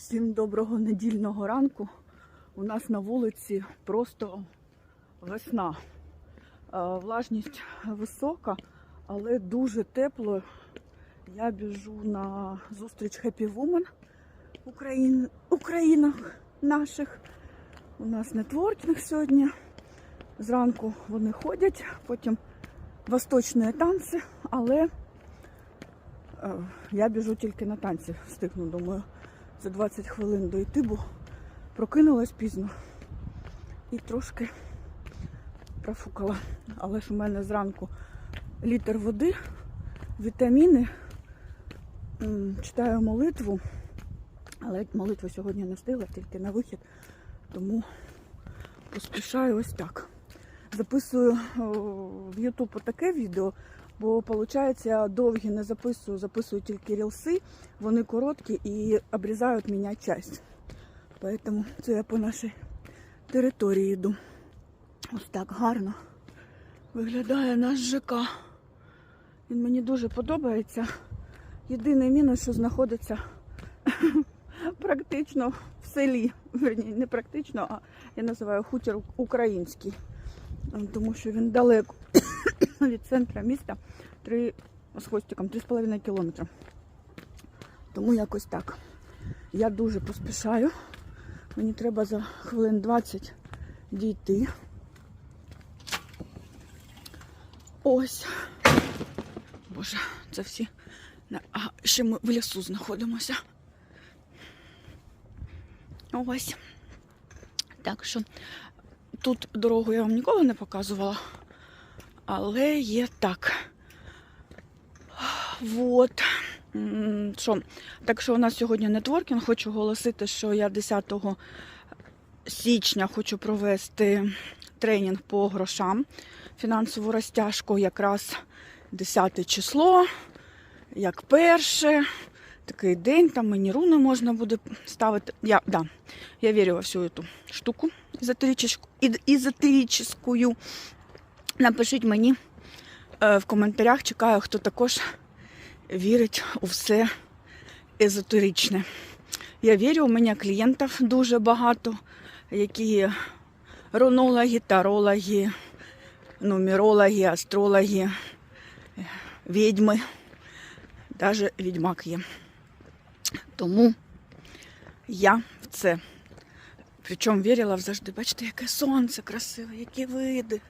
Всім доброго недільного ранку. У нас на вулиці просто весна. Е, Влажність висока, але дуже тепло. Я біжу на зустріч Happy Woman Україн... Українах наших. У нас нетворкінг сьогодні. Зранку вони ходять, потім восточні танці, але е, я біжу тільки на танці, встигну, думаю за 20 хвилин дойти, бо прокинулась пізно і трошки профукала. Але ж у мене зранку літр води, вітаміни, читаю молитву, але молитву сьогодні не встигла, тільки на вихід, тому поспішаю ось так. Записую в YouTube таке відео, бо виходить, я довгі не записую, записую тільки рілси, вони короткі і обрізають мене часть. Поэтому це я по нашій території йду. Ось так гарно виглядає наш ЖК. Він мені дуже подобається. Єдиний мінус, що знаходиться практично в селі. Верні, не практично, а я називаю хутір український. Тому що він далеко від центру міста 3 з хвостиком 3,5 кілометра. Тому якось так. Я дуже поспішаю. Мені треба за хвилин 20 дійти. Ось. Боже, це всі. А, ще ми в лісу знаходимося. Ось. Так що тут дорогу я вам ніколи не показувала, але є так. Вот. Що? Так що у нас сьогодні нетворкінг. Хочу оголосити, що я 10 січня хочу провести тренінг по грошам, фінансову розтяжку, якраз 10 число, як перше. Такий день, там мені руни можна буде ставити. Я, да, я вірю во всю цю штуку езотеричну. Напишіть мені е, в коментарях, чекаю, хто також вірить у все езотеричне. Я вірю, у мене клієнтів дуже багато, які рунологи, тарологи, нумерологи, астрологи, відьми, навіть відьмак є. Тому я в це. Причому вірила завжди, бачите, яке сонце красиве, які види.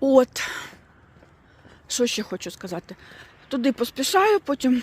От. Що ще хочу сказати? Туди поспішаю, потім